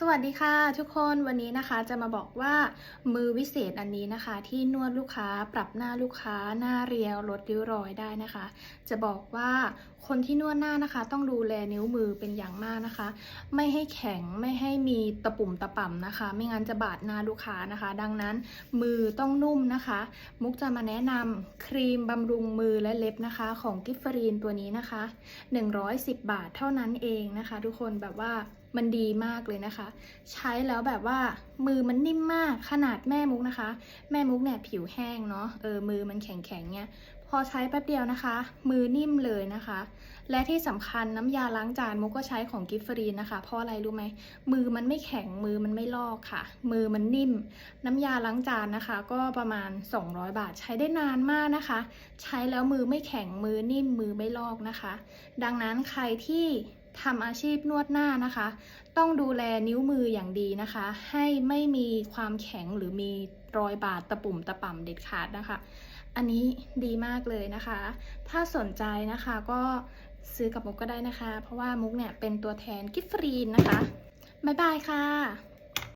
สวัสดีค่ะทุกคนวันนี้นะคะจะมาบอกว่ามือวิเศษอันนี้นะคะ ที่นวดลูกค้าปรับหน้าลูกค้าหน้าเรียวลดริ้วรอยได้นะคะ จะบอกว่าคนที่นวดหน้านะคะ ต้องดูแลนิ้วมือเป็นอย่างมากนะคะ ไม่ให้แข็งไม่ให้มีตะปุ่มตะป่ำนะคะ ไม่งั้นจะบาดหน้าลูกค้านะคะ ดังนั้นมือต้องนุ่มนะคะ มุกจะมาแนะนำครีมบำรุงมือและเล็บนะคะ ของกิฟฟรีนตัวนี้นะคะ 110 บาทเท่านั้นเองนะคะ ทุกคนแบบว่า มันดีมากเลยนะคะ ใช้แล้วแบบว่ามือมันนิ่มมากขนาดแม่มุกนะคะ แม่มุกเนี่ยผิวแห้งเนาะเออมือมันแข็งๆเนี่ยพอใช้แป๊บเดียวนะคะ มือนิ่มเลยนะคะ และที่สำคัญน้ำยาล้างจานมุกก็ใช้ของกิฟฟรีนนะคะ เพราะอะไรรู้ไหมมือมันไม่แข็งมือมันไม่ลอกค่ะ มือมันนิ่ม น้ำยาล้างจานนะคะ ก็ประมาณ 200 บาทใช้ได้นานมากนะคะ ใช้แล้วมือไม่แข็งมือนิ่มมือไม่ลอกนะคะ ดังนั้นใครที่ทำอาชีพนวดหน้านะคะ ต้องดูแลนิ้วมืออย่างดีนะคะ ให้ไม่มีความแข็งหรือมีรอยบาดตะปุ่มตะป่ำเด็ดขาดนะคะ อันนี้ดีมากเลยนะคะ ถ้าสนใจนะคะก็ซื้อกับมุกก็ได้นะคะ เพราะว่ามุกเนี่ยเป็นตัวแทนกิฟฟรีนนะคะ บ๊ายบายค่ะ